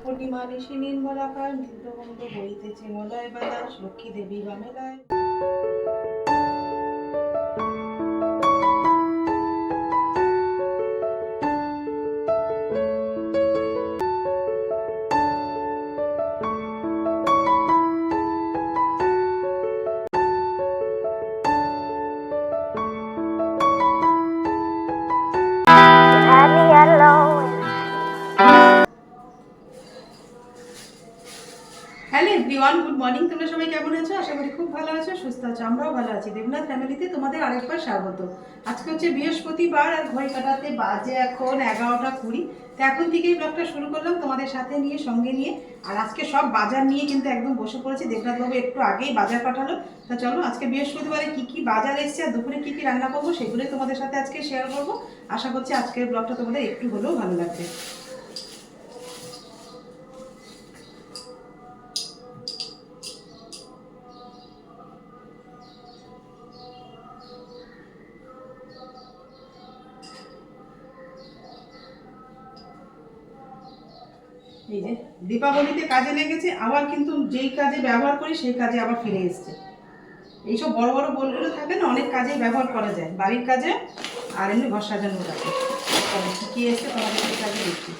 পূর্ণিমা নিশি নির্মলাকার নিদ্রবন্ধ বইতেছে মলয় বাতাস লক্ষ্মী দেবী বামেলায় এভরিওয়ান গুড মর্নিং তোমরা সবাই কেমন আছো? আশা করি খুব ভালো আছো, সুস্থ আছো, আমরাও ভালো আছি। দেবনাথ ফ্যামিলিতে তোমাদের আরেকবার স্বাগত। আজকে হচ্ছে বৃহস্পতিবার, আর ঘড়ি কাটাতে বাজে এখন এগারোটা কুড়ি। তো এখন থেকেই ব্লগটা শুরু করলাম তোমাদের সাথে নিয়ে, সঙ্গে নিয়ে। আর আজকে সব বাজার নিয়ে কিন্তু একদম বসে পড়েছি। দেবনাথ বাবু একটু আগেই বাজার পাঠালো। তা চলো, আজকে বৃহস্পতিবারে কি কি বাজার এসছে আর দুপুরে কি কি রান্না করব, সেগুলোই তোমাদের সাথে আজকে শেয়ার করব। আশা করছি আজকের ব্লগটা তোমাদের একটু হলেও ভালো লাগবে। দীপাবলিতে কাজে লেগেছে, আবার কিন্তু যেই কাজে ব্যবহার করি সেই কাজে আবার ফিরে এসছে। এইসব বড় বড় বোলগুলো থাকে না, অনেক কাজেই ব্যবহার করা যায়। বাড়ির কাজে আর এমনি ঘর সাজানোর কাজে। কি এসছে, তোমাদের কাজে দেখছি।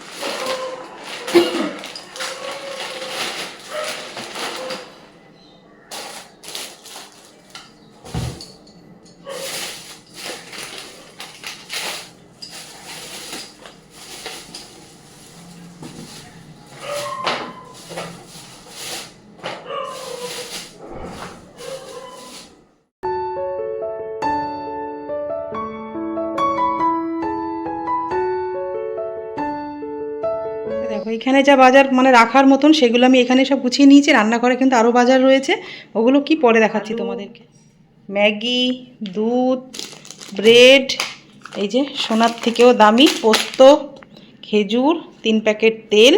এখানে যা বাজার মানে রাখার মতন সেগুলো আমি এখানে সব গুছিয়ে নিয়েছি। রান্নাঘরে কিন্তু আরও বাজার রয়েছে। ওগুলো কি পরে দেখাচ্ছি তোমাদেরকে? ম্যাগি দুধ ব্রেড এই যে সোনার থেকেও দামি পোস্ত খেজুর তিন প্যাকেট তেল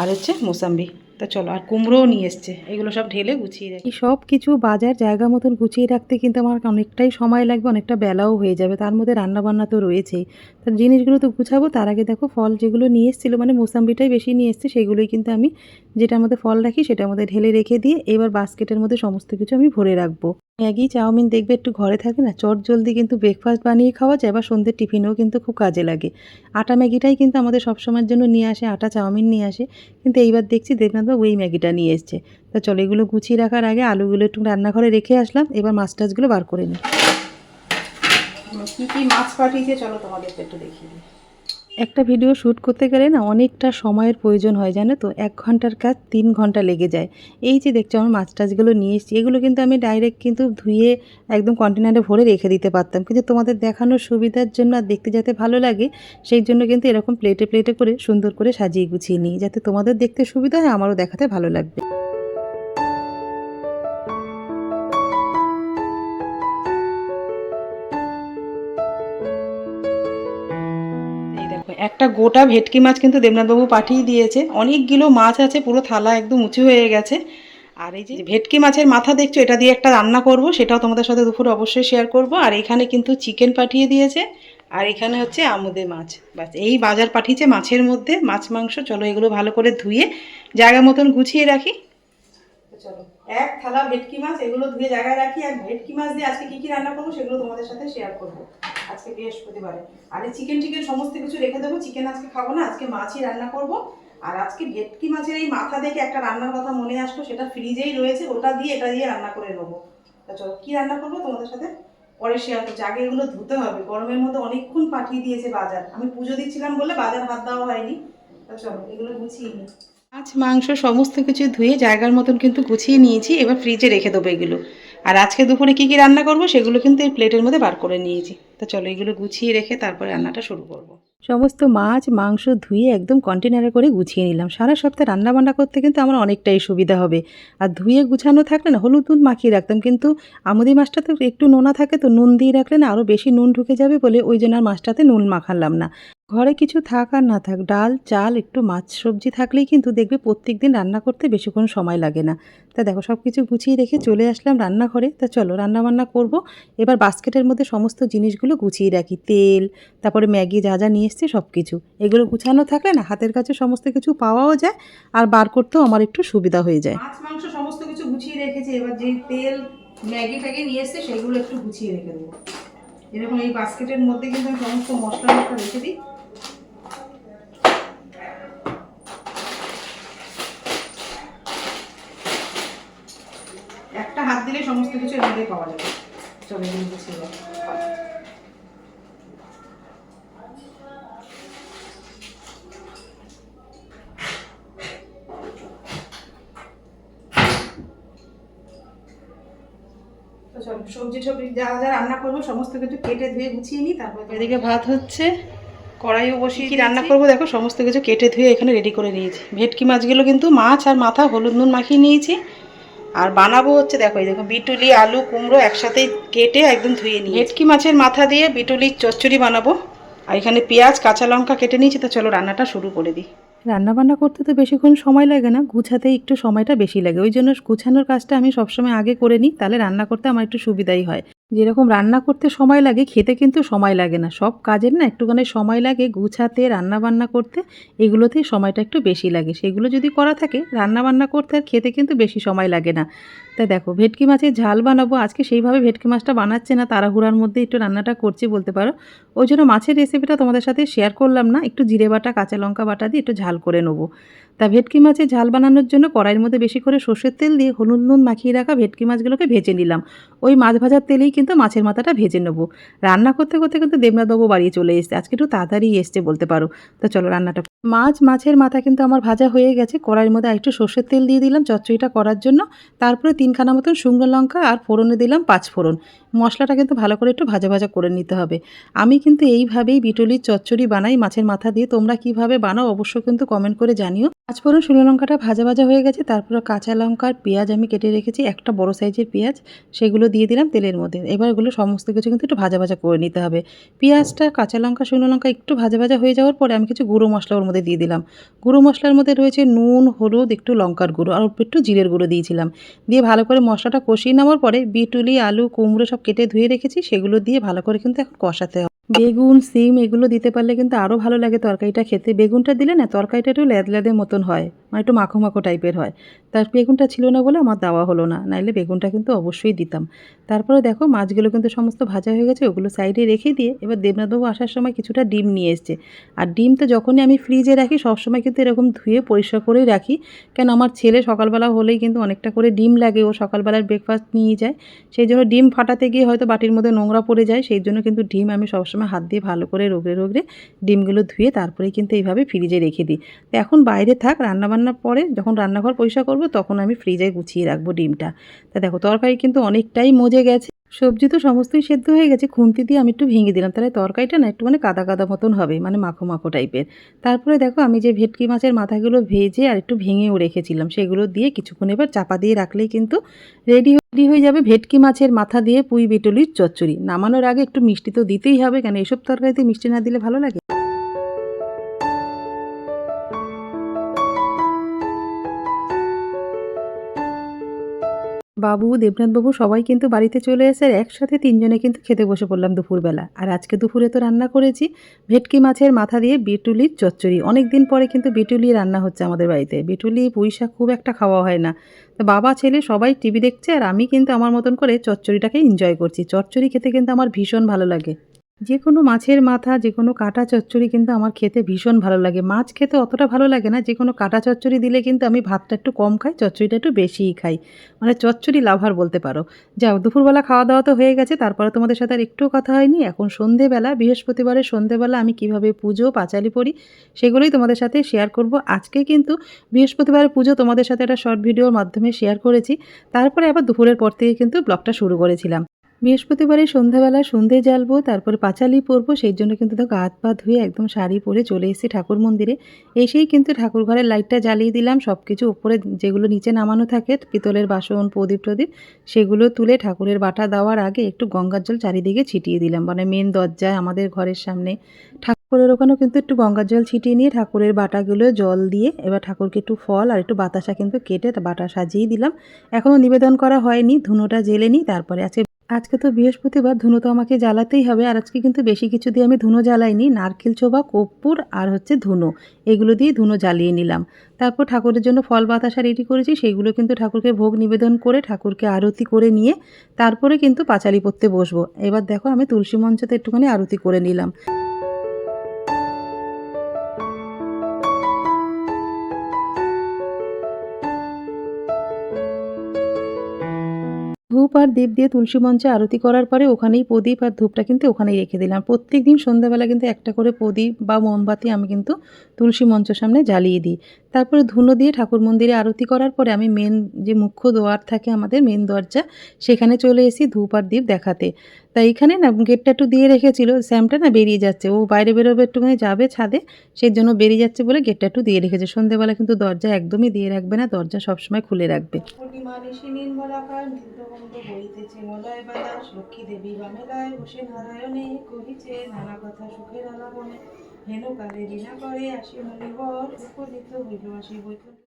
আর হচ্ছে মোসাম্বি। তা চলো, আর কুমড়োও নিয়ে এসছে। এগুলো সব ঢেলে গুছিয়ে রাখি। সব কিছু বাজার জায়গা মতন গুছিয়ে রাখতে কিন্তু আমার অনেকটাই সময় লাগবে, অনেকটা বেলাও হয়ে যাবে। তার মধ্যে রান্নাবান্না তো রয়েছেই। তো জিনিসগুলো তো গুছাবো, তার আগে দেখো ফল যেগুলো নিয়ে এসেছিল মানে মোসাম্বিটাই বেশি নিয়ে এসছে, সেগুলোই কিন্তু আমি যেটা মধ্যে ফল রাখি সেটা মধ্যে ঢেলে রেখে দিয়ে এবার বাস্কেটের মধ্যে সমস্ত কিছু আমি ভরে রাখব। ম্যাগি, চাউমিন দেখবে একটু ঘরে থাকে না চট জলদি কিন্তু ব্রেকফাস্ট বানিয়ে খাওয়া যায় বা সন্ধ্যের টিফিনেও কিন্তু খুব কাজে লাগে। আটা ম্যাগিটাই কিন্তু আমাদের সবসময়ের জন্য নিয়ে আসে, আটা, চাউমিন নিয়ে আসে। কিন্তু এইবার দেখছি দেবনাথবাবু ওই ম্যাগিটা নিয়ে এসছে। তা চলো এগুলো গুছিয়ে রাখার আগে আলুগুলো একটু রান্নাঘরে রেখে আসলাম, এবার মাছ টাছগুলো বার করে নিই। কী কী মাছ পাঠিয়েছে? চলো তোমাদেরকে একটু দেখিয়ে দিই। একটা ভিডিও শ্যুট করতে গেলে না অনেকটা সময়ের প্রয়োজন হয়, জানো তো? এক ঘণ্টার কাজ তিন ঘণ্টা লেগে যায়। এই যে দেখছ আমার মাছ টাছগুলো নিয়ে এসেছি, এগুলো কিন্তু আমি ডাইরেক্ট কিন্তু ধুয়ে একদম কন্টেনারে ভরে রেখে দিতে পারতাম। কিন্তু তোমাদের দেখানোর সুবিধার জন্য আর দেখতে যাতে ভালো লাগে, সেই জন্য কিন্তু এরকম প্লেটে প্লেটে করে সুন্দর করে সাজিয়ে গুছিয়ে নিই, যাতে তোমাদের দেখতে সুবিধা হয়, আমারও দেখাতে ভালো লাগবে। গোটা ভেটকি মাছ কিন্তু দেবনাথবাবু পাঠিয়ে দিয়েছে। অনেকগুলো মাছ আছে, পুরো থালা একদম উঁচু হয়ে গেছে। আর এই যে ভেটকি মাছের মাথা দেখছ, এটা দিয়ে একটা রান্না করব, সেটাও তোমাদের সাথে দুপুর অবশ্যই শেয়ার করব। আর এখানে কিন্তু চিকেন পাঠিয়ে দিয়েছে, আর এখানে হচ্ছে আমুদে মাছ। বাস এই বাজার পাঠিয়েছে মাছের মধ্যে, মাছ মাংস। চলো এগুলো ভালো করে ধুয়ে জায়গা মতন গুছিয়ে রাখি। চলো। এক থালা ভেটকি মাছ, এগুলো ধুয়ে জায়গায় রাখি, আর ভেটকি মাছ দিয়ে আজকে কি কি রান্না করব সেগুলো তোমাদের সাথে শেয়ার করব। আজকে বৃহস্পতিবারে। আর চিকেন টিকেন সমস্ত কিছু রেখে দেবো চিকেন আজকে খাব না, আজকে মাছই রান্না করব। আর আজকে ভেটকি মাছের এই মাথা দেখে একটা রান্নার কথা মনে আসলো, সেটা ফ্রিজেই রয়েছে, ওটা দিয়ে এটা দিয়ে রান্না করে নেব। তা চলো, কি রান্না করব তোমাদের সাথে? পরে শেয়ার করছি। আগে এগুলো ধুতে হবে, গরমের মধ্যে অনেকক্ষণ পাঠিয়ে দিয়েছে বাজার। আমি পুজো দিচ্ছিলাম বলে বাজার হাত দেওয়া হয়নি। তা চলো, এগুলো গুছিয়ে নিই মাছ, মাংস সমস্ত কিছু ধুয়ে জায়গার মতন কিন্তু গুছিয়ে নিয়েছি, এবার ফ্রিজে রেখে দেবো এগুলো। আর আজকে দুপুরে কী কী রান্না করব সেগুলো কিন্তু এই প্লেটের মধ্যে বার করে নিয়েছি। তা চলো এগুলো গুছিয়ে রেখে তারপরে রান্নাটা শুরু করব। সমস্ত মাছ, মাংস ধুয়ে একদম কন্টেনারে করে গুছিয়ে নিলাম। সারা সপ্তাহে রান্না বান্না করতে কিন্তু আমার অনেকটাই সুবিধা হবে। আর ধুয়ে গুছানো থাকলে না হলুদ নুন মাখিয়ে রাখতাম, কিন্তু আমুদি মাছটা তো একটু নোনা থাকে তো নুন দিয়ে রাখলে না আরও বেশি নুন ঢুকে যাবে বলে ওই জন্য আর মাছটাতে নুন মাখালাম না। ঘরে কিছু থাক আর না থাক, ডাল, চাল, একটু মাছ সবজি থাকলেই কিন্তু দেখবে প্রত্যেক দিন রান্না করতে বেশিক্ষণ সময় লাগে না। তা দেখো সব কিছু গুছিয়ে রেখে চলে আসলাম রান্নাঘরে। তা চলো রান্না বান্না করব। এবার বাস্কেটের মধ্যে সমস্ত জিনিসগুলো গুছিয়ে রাখি। তেল, তারপরে ম্যাগি যা যা নিয়ে এসছে সব কিছু এগুলো গুছানো থাকলে না, হাতের কাছে সমস্ত কিছু পাওয়াও যায় আর বার করতেও আমার একটু সুবিধা হয়ে যায়। মাছ, মাংস সমস্ত কিছু গুছিয়ে রেখেছি। এবার যে তেল, ম্যাগি ফ্যাগি নিয়ে এসছে সেগুলো একটু গুছিয়ে রেখে দেবো। এরকম এই বাস্কেটের মধ্যে কিন্তু আমি সমস্ত মশলা মশলা রেখে দিই একটা হাত দিলে সমস্ত কিছু এর মধ্যে পাওয়া যাবে। চলে এগুলো। তো চলো সবজি টবজি যা যা রান্না করব সমস্ত কিছু কেটে ধুয়ে গুছিয়ে নিই তারপর এদিকে ভাত হচ্ছে কড়াইও বসিয়ে কি রান্না করব দেখো সমস্ত কিছু কেটে ধুয়ে এখানে রেডি করে নিয়েছি ভেটকি মাছগুলো কিন্তু মাছ আর মাথা হলুদ নুন মাখিয়ে নিয়েছি। আর বানাবো হচ্ছে দেখো এই দেখো বিটুলি আলু কুমড়ো একসাথে কেটে একদম ধুয়ে নিই ভেটকি মাছের মাথা দিয়ে বিটুলি চচ্চড়ি বানাবো। আর এখানে পেঁয়াজ কাঁচা লঙ্কা কেটে নিয়েছি তো চলো রান্নাটা শুরু করে দিই। রান্নাবান্না করতে তো বেশিক্ষণ সময় লাগে না গুছাতে একটু সময়টা বেশি লাগে। ওই জন্য গুছানোর কাজটা আমি সবসময় আগে করে নিই তাহলে রান্না করতে আমার একটু সুবিধাই হয়। যেরকম রান্না করতে সময় লাগে, খেতে কিন্তু সময় লাগে না। সব কাজের না একটুখানি সময় লাগে গুছাতে রান্না বান্না করতে, এগুলোতেই সময়টা একটু বেশি লাগে। সেগুলো যদি করা থাকে রান্না বান্না করতে আর খেতে কিন্তু বেশি সময় লাগে না। তাই দেখো, ভেটকি মাছের ঝাল বানাবো। আজকে সেইভাবে ভেটকি মাছটা বানাচ্ছে না, তাড়াহুড়ার মধ্যে একটু রান্নাটা করছি বলতে পারো। ওই জন্য মাছের রেসিপিটা তোমাদের সাথে শেয়ার করলাম না, একটু জিরে বাটা, কাঁচা লঙ্কা বাটা দিয়ে একটু ঝাল করে নেব। তা ভেটকি মাছের ঝাল বানানোর জন্য কড়াইয়ের মধ্যে বেশি করে সর্ষের তেল দিয়ে হলুদ নুন মাখিয়ে রাখা ভেটকি মাছগুলোকে ভেজে নিলাম। ওই মাছ ভাজার তেলেই কিন্তু মাছের মাথাটা ভেজে নেব। রান্না করতে করতে কিন্তু দেবনাথবাবু বাড়িয়ে চলে এসছে, আজকে একটু তাড়াতাড়ি এসছে বলতে পারো। তো চলো রান্নাটা মাছ, মাছের মাথা কিন্তু আমার ভাজা হয়ে গেছে। কড়াইয়ের মধ্যে একটু সর্ষের তেল দিয়ে দিলাম, চচ্চড়িটা করার জন্য। তারপরে তিনখানা মতন শুকনো লঙ্কা আর ফোড়নে দিলাম পাঁচ ফোড়ন। মশলাটা কিন্তু ভালো করে একটু ভাজা ভাজা করে নিতে হবে। আমি কিন্তু এইভাবেই বিটলির চচ্চড়ি বানাই মাছের মাথা দিয়ে। তোমরা কীভাবে বানাও অবশ্যই কিন্তু কমেন্ট করে জানিও। পাঁচ ফোড়ন শুকনো লঙ্কাটা ভাজা ভাজা হয়ে গেছে। তারপরে কাঁচা লঙ্কা আর পেঁয়াজ আমি কেটে রেখেছি, একটা বড় সাইজের পেঁয়াজ। সেগুলো দিয়ে দিলাম তেলের মধ্যে। এবার এগুলো সমস্ত কিছু কিন্তু একটু ভাজা ভাজা করে নিতে হবে। পেঁয়াজটা, কাঁচা লঙ্কা, শুকনো লঙ্কা একটু ভাজা ভাজা হয়ে যাওয়ার পরে আমি কিছু গুঁড়ো মশলা ওর মধ্যে দিয়ে দিলাম। গুঁড়ো মশলার মধ্যে রয়েছে নুন, হলুদ, একটু লঙ্কার গুঁড়ো আর একটু জিরের গুঁড়ো দিয়েছিলাম। দিয়ে ভালো করে মশলাটা কষিয়ে নেওয়ার পরে বিটুলি আলু, কুমড়ো সব কেটে ধুয়ে রেখেছি। সেগুলো দিয়ে ভালো করে কিন্তু এখন কষাতে হবে। বেগুন, সিম এগুলো দিতে পারলে কিন্তু আরও ভালো লাগে তরকারিটা খেতে। বেগুনটা দিলে না তরকারিটা একটু ল্যাদ ল্যাদের মতন হয় মানে একটু মাখো মাখো টাইপের হয়। তার বেগুনটা ছিল না বলে আমার দেওয়া হলো না, নাইলে বেগুনটা কিন্তু অবশ্যই দিতাম। তারপরে দেখো মাছগুলো কিন্তু সমস্ত ভাজা হয়ে গেছে, ওগুলো সাইডে রেখে দিয়ে এবার দেবনাথবাবু আসার সময় কিছুটা ডিম নিয়ে এসছে। আর ডিম তো যখনই আমি ফ্রিজে রাখি, সবসময় কিন্তু এরকম ধুয়ে পরিষ্কার করেই রাখি। কেন আমার ছেলে সকালবেলা হলেই কিন্তু অনেকটা করে ডিম লাগে, ও সকালবেলার ব্রেকফাস্ট নিয়ে যায়। সেই জন্য ডিম ফাটাতে গিয়ে হয়তো বাটির মধ্যে নোংরা পড়ে যায়, সেই জন্য কিন্তু ডিম আমি সবসময় হাত দিয়ে ভালো করে রোগড়ে রোগড়ে ডিমগুলো ধুয়ে তারপরে কিন্তু এইভাবে ফ্রিজে রেখে দিই। তো এখন বাইরে থাক রান্নাবান্নার পরে যখন রান্নাঘর পরিষ্কার করব তখন আমি ফ্রিজে গুছিয়ে রাখব ডিমটা। তা দেখো, তরকারি কিন্তু অনেকটাই মজে গেছে। সবজি তো সমস্তই সেদ্ধ হয়ে গেছে, খুন্তি দিয়ে আমি একটু ভেঙে দিলাম। তাহলে তরকারিটা না একটু মানে কাদা কাদা মতন হবে মানে মাখো মাখো টাইপের। তারপরে দেখো আমি যে ভেটকি মাছের মাথাগুলো ভেজে আর একটু ভেঙেও রেখেছিলাম, সেগুলো দিয়ে কিছুক্ষণ এবার চাপা দিয়ে রাখলেই কিন্তু রেডি রেডি হয়ে যাবে ভেটকি মাছের মাথা দিয়ে পুঁই বেটলির চচ্চড়ি। নামানোর আগে একটু মিষ্টি তো দিতেই হবে, কেন এসব তরকারিতে মিষ্টি না দিলে ভালো লাগে? বাবু দেবনাথবাবু সবাই কিন্তু বাড়িতে চলে এসে একসাথে তিনজনে কিন্তু খেতে বসে পড়লাম দুপুরবেলা। আর আজকে দুপুরে তো রান্না করেছি, ভেটকি মাছের মাথা দিয়ে বিটুলির চচ্চড়ি। অনেক দিন পরে কিন্তু বিটুলি রান্না হচ্ছে আমাদের বাড়িতে। বিটুলি পুঁইশাক খুব একটা খাওয়া হয় না। তো বাবা, ছেলে সবাই টিভি দেখছে আর আমি কিন্তু আমার মতন করে চচ্চড়িটাকে এনজয় করছি। চচ্চড়ি খেতে কিন্তু আমার ভীষণ ভালো লাগে। যে কোনো মাছের মাথা, যে কোনো কাটা চচ্চড়ি কিন্তু আমার খেতে ভীষণ ভালো লাগে। মাছ খেতে অতটা ভালো লাগে না, যে কোনো কাটা চচ্চড়ি দিলে কিন্তু আমি ভাতটা একটু কম খাই, চচ্চড়িটা একটু বেশিই খাই। মানে চচ্চড়ি লাভার বলতে পারো। যাও, দুপুরবেলা খাওয়া দাওয়া তো হয়ে গেছে, তারপরে তোমাদের সাথে আর একটুও কথা হয়নি। এখন সন্ধেবেলা বৃহস্পতিবারের সন্ধেবেলা আমি কীভাবে পুজো, পাঁচালি পড়ি, সেগুলোই তোমাদের সাথে শেয়ার করব। আজকে কিন্তু বৃহস্পতিবারের পুজো তোমাদের সাথে একটা শর্ট ভিডিওর মাধ্যমে শেয়ার করেছি। তারপরে আবার দুপুরের পর থেকে কিন্তু ব্লগটা শুরু করেছিলাম। বৃহস্পতিবারে সন্ধ্যাবেলা সন্ধে জ্বালবো, তারপরে পাঁচালি পরবো, সেই জন্য কিন্তু তো হাত পা ধুয়ে একদম শাড়ি পরে চলে এসেছি ঠাকুর মন্দিরে। এসেই কিন্তু ঠাকুর ঘরের লাইটটা জ্বালিয়ে দিলাম সব কিছু উপরে যেগুলো নিচে নামানো থাকে, পিতলের বাসন, প্রদীপ প্রদীপ সেগুলো তুলে ঠাকুরের বাটা দেওয়ার আগে একটু গঙ্গার জল চারিদিকে ছিটিয়ে দিলাম মানে মেন দরজায় আমাদের ঘরের সামনে। ঠাকুরের ওখানেও কিন্তু একটু গঙ্গার জল ছিটিয়ে নিয়ে ঠাকুরের বাটাগুলো জল দিয়ে এবার ঠাকুরকে একটু ফল আর একটু বাতাসা কিন্তু কেটে বাটা সাজিয়ে দিলাম। এখনও নিবেদন করা হয়নি, ধুনোটা জেলে নিই, তারপরে আজকে আজকে তো বৃহস্পতিবার, ধুনো তো আমাকে জ্বালাতেই হবে। আর আজকে কিন্তু বেশি কিছু দিয়ে আমি ধুনো জ্বালাইনি, নারকেল চোবা কর্পূর আর হচ্ছে ধুনো। এগুলো দিয়ে ধুনো জ্বালিয়ে নিলাম। তারপর ঠাকুরের জন্য ফল বাতাসা রেডি করেছি সেইগুলো কিন্তু ঠাকুরকে ভোগ নিবেদন করে ঠাকুরকে আরতি করে নিয়ে তারপরে কিন্তু পাঁচালি পড়তে বসবো। এবার দেখো আমি তুলসী মঞ্চতে একটুখানি আরতি করে নিলাম। ধূপ আর দীপ দিয়ে তুলসী মঞ্চে আরতি করার পরে ওখানেই প্রদীপ আর ধূপটা কিন্তু ওখানেই রেখে দিলাম। প্রত্যেক দিন সন্ধ্যাবেলা কিন্তু একটা করে প্রদীপ বা মোমবাতি আমি কিন্তু তুলসী মঞ্চের সামনে জ্বালিয়ে দিই। তারপরে ধুনো দিয়ে ঠাকুর মন্দিরে আরতি করার পরে আমি মেন যে মুখ্য দোয়ার থাকে আমাদের মেন দরজা, সেখানে চলে এসি ধূপ আর দ্বীপ দেখাতে। তাই এখানে না গেটটা একটু দিয়ে রেখেছিল স্যামটা না বেরিয়ে যাচ্ছে। ও বাইরে বেরোবে একটুখানি যাবে ছাদে, সেই জন্য বেরিয়ে যাচ্ছে বলে গেটটা একটু দিয়ে রেখেছে। সন্ধ্যেবেলা কিন্তু দরজা একদমই দিয়ে রাখবে না, দরজা সবসময় খুলে রাখবে। নানা কথা সুখের আলাপনে হেন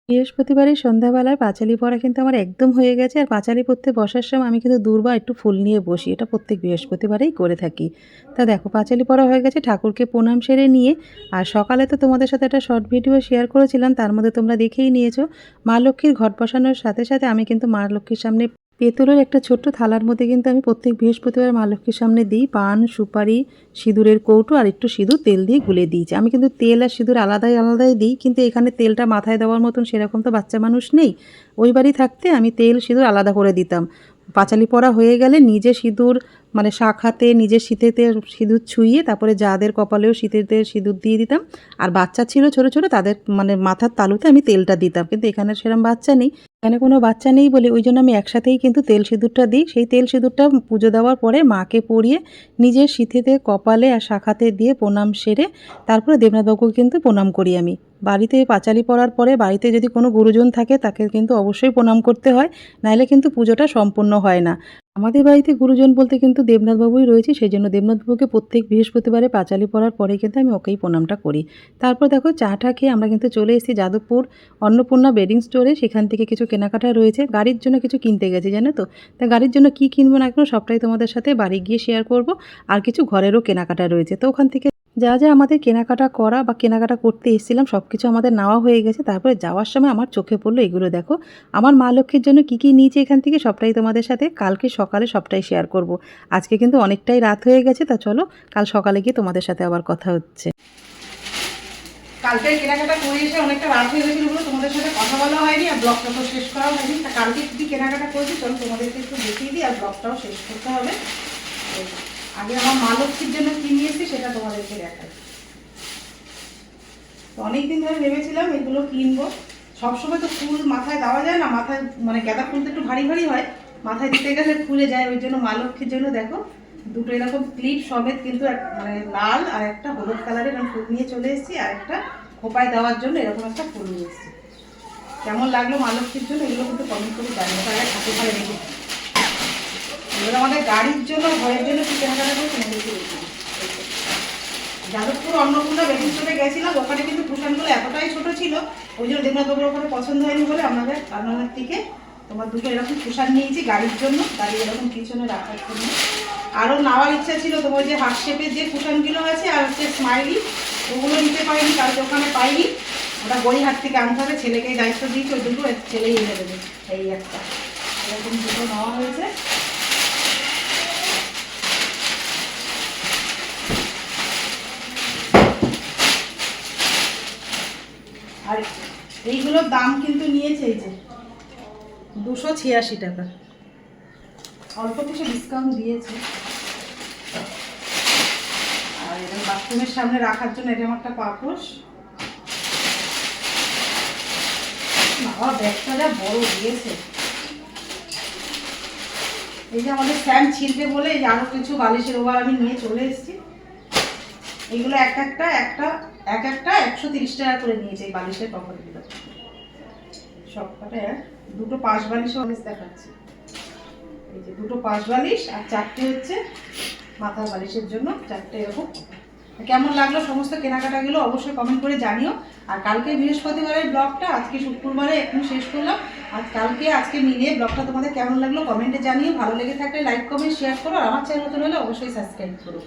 বৃহস্পতিবারের সন্ধ্যাবেলায় পাঁচালি পড়া কিন্তু আমার একদম হয়ে গেছে, আর পাঁচালি পড়তে বসার সময় আমি কিন্তু দুর্বা একটু ফুল নিয়ে বসি, এটা প্রত্যেক বৃহস্পতিবারেই করে থাকি। তা দেখো, পাঁচালি পড়া হয়ে গেছে, ঠাকুরকে প্রণাম সেরে নিয়ে, আর সকালে তো তোমাদের সাথে একটা শর্ট ভিডিও শেয়ার করেছিলাম, তার মধ্যে তোমরা দেখেই নিয়েছো, মা লক্ষ্মীর ঘট বসানোর সাথে সাথে আমি কিন্তু মা লক্ষ্মীর সামনে পেতলের একটা ছোট্ট থালার মধ্যে কিন্তু আমি প্রত্যেক বৃহস্পতিবার মা লক্ষ্মীর সামনে দিই পান, সুপারি, সিঁদুরের কৌটো আর একটু সিঁদুর তেল দিয়ে গুলে দিয়েছি আমি কিন্তু তেল আর সিঁদুর আলাদাই আলাদাই দিই, কিন্তু এখানে তেলটা মাথায় দেওয়ার মতন সেরকম তো বাচ্চা মানুষ নেই। ওই বাড়ি থাকতে আমি তেল, সিঁদুর আলাদা করে দিতাম। পাঁচালি পরা হয়ে গেলে নিজে সিঁদুর মানে শাক হাতে নিজের শীতেতে সিঁদুর ছুঁয়ে তারপরে যাদের কপালেও শীতেতে সিঁদুর দিয়ে দিতাম। আর বাচ্চা ছিল ছোট ছোট, তাদের মানে মাথার তালুতে আমি তেলটা দিতাম। কিন্তু এখানে সেরকম বাচ্চা নেই। এখানে কোনো বাচ্চা নেই বলে ওই জন্য আমি একসাথেই কিন্তু তেল সিঁদুরটা দিই। সেই তেল সিঁদুরটা পুজো দেওয়ার পরে মাকে পরিয়ে নিজের শীতেতে কপালে আর শাখাতে দিয়ে প্রণাম সেরে তারপরে দেবনাথবাবুকে কিন্তু প্রণাম করি আমি। বাড়িতে পাঁচালি পড়ার পরে বাড়িতে যদি কোনো গুরুজন থাকে তাকে কিন্তু অবশ্যই প্রণাম করতে হয় নাহলে কিন্তু পুজোটা সম্পূর্ণ হয় না। আমাদের বাড়িতে গুরুজন বলতে কিন্তু দেবনাথবাবুই রয়েছে সেই জন্য দেবনাথবাবুকে প্রত্যেক বৃহস্পতিবারে পাঁচালি পড়ার পরে কিন্তু আমি ওকেই প্রণামটা করি। তারপর দেখো চাটা খেয়ে আমরা কিন্তু চলে এসেছি যাদবপুর অন্নপূর্ণা বেডিং স্টোরে, সেখান থেকে কিছু কেনাকাটা রয়েছে। গাড়ির জন্য কিছু কিনতে গেছি, জানো তো? তা গাড়ির জন্য কি কিনবো না কেন সবটাই তোমাদের সাথে বাড়ি গিয়ে শেয়ার করব। আর কিছু ঘরেরও কেনাকাটা রয়েছে, তো ওখান থেকে যা যা আমাদের কেনাকাটা করা বা কেনাকাটা করতে এসেছিলাম সব কিছু আমাদের নেওয়া হয়ে গেছে। তারপরে যাওয়ার সময় আমার চোখে পড়ল এগুলো, দেখো। আমার মা লক্ষ্মীর জন্য কী কী নিয়েছি এখান থেকে সবটাই তোমাদের সাথে কালকে সকালে সবটাই শেয়ার করব। আজকে কিন্তু অনেকটাই রাত হয়ে গেছে, তা চলো কাল সকালে গিয়ে তোমাদের সাথে আবার কথা হচ্ছে। কালকে কেনাকাটা করে এসে অনেকটা রাত হয়ে গেছিল বলে তোমাদের সাথে কথা বলা হয়নি আর ব্লগটা তো শেষ হয়নি। তা কালকে কেনাকাটা করেছি, চলো তোমাদেরকে একটু দেখিয়ে দিই আর ব্লগটাও শেষ করতে হবে। আগে আমার মা লক্ষ্মীর জন্য কি নিয়েছি সেটা তোমাদেরকে দেখাই। অনেকদিন ধরে ভেবেছিলাম এগুলো কিনবো। সবসময় তো ফুল মাথায় দেওয়া যায় না, মাথায় মানে গাঁদা ফুল তো একটু ভারী ভারী হয়, মাথায় দিতে গেলে খুলে যায়, ওই জন্য মা লক্ষ্মীর জন্য দেখো, দুটো এরকম ক্লিপ সমেত কিন্তু মানে লাল আর একটা হলুদ কালারের আমি ফুল নিয়ে চলে এসেছি, আর একটা খোপায় দেওয়ার জন্য এরকম একটা ফুল নিয়ে এসেছি। কেমন লাগল মা লক্ষ্মীর জন্য এগুলো কিন্তু কমেন্ট করে জানিয়ে তাহলে ঠাকুর ঘরে রেখে আমাদের গাড়ির জন্য, ঘরের জন্য কি কেনাকাটা করে কিনে রেখে দিয়েছি যাদবপুর অন্নপূর্ণা বেডিং স্টোরে গেছিলাম, ওখানে কিন্তু কুশনগুলো এতটাই ছোট ছিল, ওই জন্য দেবনাথবাবুর ওখানে পছন্দ হয়নি বলে আমাদের রান্নাঘর থেকে তোমার দুটো এরকম কুশান নিয়েছি গাড়ির জন্য, গাড়ি এরকম পিছনে রাখার জন্য। আরও নেওয়ার ইচ্ছা ছিল তোমার যে হার্ট শেপের যে কুশনগুলো আছে আর হচ্ছে স্মাইলি ওগুলো নিতে পারিনি, কারণ ওখানে পাইনি। ওটা গড়িহাট থেকে আনতে হবে ছেলেকে দায়িত্ব দিয়েছি, ওই দুটো ছেলেই এনে দেবে, এই একটা। এরকম দুটো নেওয়া হয়েছে। আর এইগুলোর দাম কিন্তু নিয়েছে এই যে। দুশো ছিয়াশি টাকা। অল্প কিছু ডিসকাউন্ট দিয়েছে। আর এটা বাথরুমের সামনে রাখার জন্য এটা আমার একটা পাপোশ। বাবা, ব্যাগটা যা বড় দিয়েছে। এই যে আমাদের স্যাম ছিলবে বলে এই যে আরও কিছু বালিশের ওভার আমি নিয়ে চলে এসেছি। এগুলো এক একটা একটা এক একটা একশো তিরিশ টাকা করে নিয়েছে এই বালিশের কভারগুলো সব কটা। দুটো পাঁচ বালিশ বালিশ দেখাচ্ছি। এই যে দুটো পাঁচ বালিশ আর চারটে হচ্ছে মাথার বালিশের জন্য চারটে এরকম। কেমন লাগল সমস্ত কেনাকাটাগুলো অবশ্যই কমেন্ট করে জানিও। আর কালকে বৃহস্পতিবারের ব্লগটা, আজকে শুক্রবারে এখন শেষ করলাম। আর কালকে, আজকে মিলিয়ে ব্লগটা তোমাদের কেমন লাগল কমেন্টে জানিও। ভালো লেগে থাকলে লাইক কমেন্ট শেয়ার করো। আর আমার চ্যানেল নতুন হলে অবশ্যই সাবস্ক্রাইব করো।